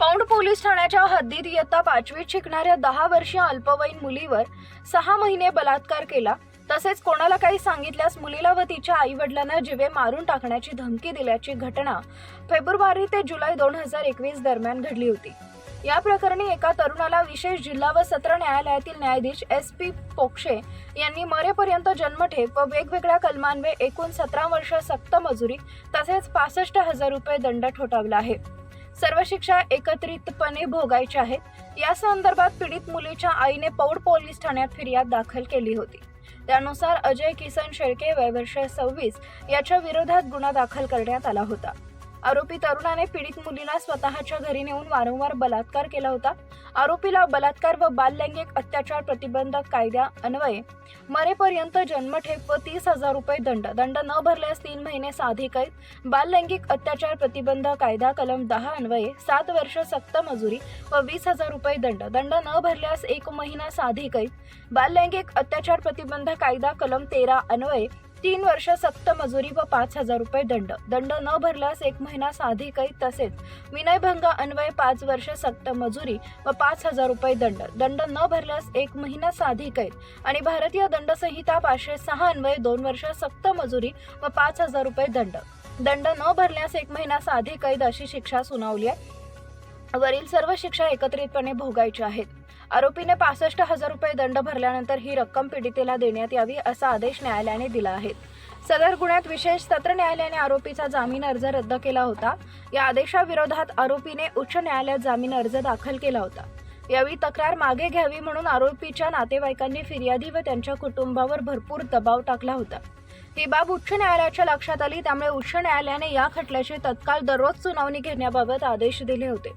Pound police ठाण्याच्या हद्दीत इयत्ता पाचवीत शिकणाऱ्या दहा वर्षीय अल्पवयीन मुलीवर सहा महिने बलात्कार केला. तसेच कोणाला काही सांगितल्यास मुलीला व तिच्या आई वडिलांना जिवे मारून टाकण्याची धमकी दिल्याची घटना फेब्रुवारी ते जुलै दोन हजार एकवीस दरम्यान घडली होती. या प्रकरणी एका तरुणाला विशेष जिल्हा व सत्र न्यायालयातील न्यायाधीश एस पी पोक्षे यांनी मरेपर्यंत जन्मठेप व वेगवेगळ्या कलमांवे एकूण सतरा वर्ष सक्त मजुरी तसेच पासष्ट हजार रुपये दंड ठोठावला आहे. सर्व शिक्षा एकत्रितपणे भोगायच्या आहेत. या संदर्भात पीडित मुलीच्या आईने पौड पोलीस ठाण्यात फिर्याद दाखल केली होती. त्यानुसार अजय किसन शेळके वय वर्ष सव्वीस याच्या विरोधात गुन्हा दाखल करण्यात आला होता. आरोपी तरुणाने पीडित मुलीला स्वतःच्या घरी नेऊन वारंवार बलात्कार केला होता. आरोपीला बलात्कार व बाललैंगिक अत्याचार प्रतिबंधक कायद्या अन्वये. मरेपर्यंत जन्मठेप व तीस हजार रुपये दंड. दंड न भरल्यास तीन महिने साधी कैद. बाललैंगिक अत्याचार प्रतिबंध कायदा कलम दहा अन्वये. सात वर्ष सक्त मजुरी व वीस हजार रुपये दंड. दंड न भरल्यास एक महिना साधी कैद. बाललैंगिक अत्याचार प्रतिबंध कायदा कलम तेरा अन्वये. तीन वर्ष सक्त मजुरी व पाच हजार रुपये दंड. दंड न भरल्यास एक महिना साधी कैद तसेच विनयभंग अन्वय पाच वर्ष सक्त मजुरी व पाच हजार रुपये दंड. दंड न भरल्यास एक महिना साधी कैद. आणि भारतीय दंड संहिता पाचशे सहा अन्वय दोन वर्ष सक्त मजुरी व पाच हजार रुपये दंड. दंड न भरल्यास एक महिना साधी कैद अशी शिक्षा सुनावली आहे. वरील सर्व शिक्षा एकत्रितपणे भोगायच्या आहेत. आरोपीने पासष्ट हजार रुपये दंड भरल्यानंतर ही रक्कम पीडितेला देण्यात यावी असा आदेश न्यायालयाने दिला आहे. सदर गुन्ह्यात विशेष सत्र न्यायालयाने आरोपीचा जामीन अर्ज रद्द केला होता. या आदेशाविरोधात आरोपीने उच्च न्यायालयात जामीन अर्ज दाखल केला होता. यावेळी तक्रार मागे घ्यावी म्हणून आरोपीच्या नातेवाईकांनी फिर्यादी व त्यांच्या कुटुंबावर भरपूर दबाव टाकला होता. ही बाब उच्च न्यायालयाच्या लक्षात आली त्यामुळे उच्च न्यायालयाने या खटल्याची तत्काळ दररोज सुनावणी घेण्याबाबत आदेश दिले होते.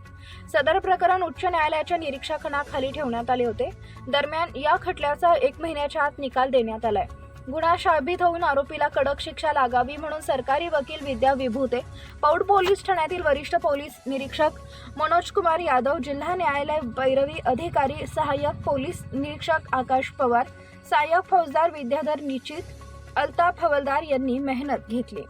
सदर प्रकरण उच्च न्यायालयाच्या निरीक्षणाखाली ठेवण्यात आले होते. दरम्यान या खटल्याचा एक महिन्याच्या आत निकाल देण्यात आलाय. गुन्हा शाबित होऊन आरोपीला कडक शिक्षा लागावी म्हणून सरकारी वकील विद्या विभूते पौड पोलीस ठाण्यातील वरिष्ठ पोलीस निरीक्षक मनोज कुमार यादव जिल्हा न्यायालय बैरवी अधिकारी सहाय्यक पोलीस निरीक्षक आकाश पवार सहाय्यक फौजदार विद्याधर निश्चित अल्ताफ हवलदार यांनी मेहनत घेतली.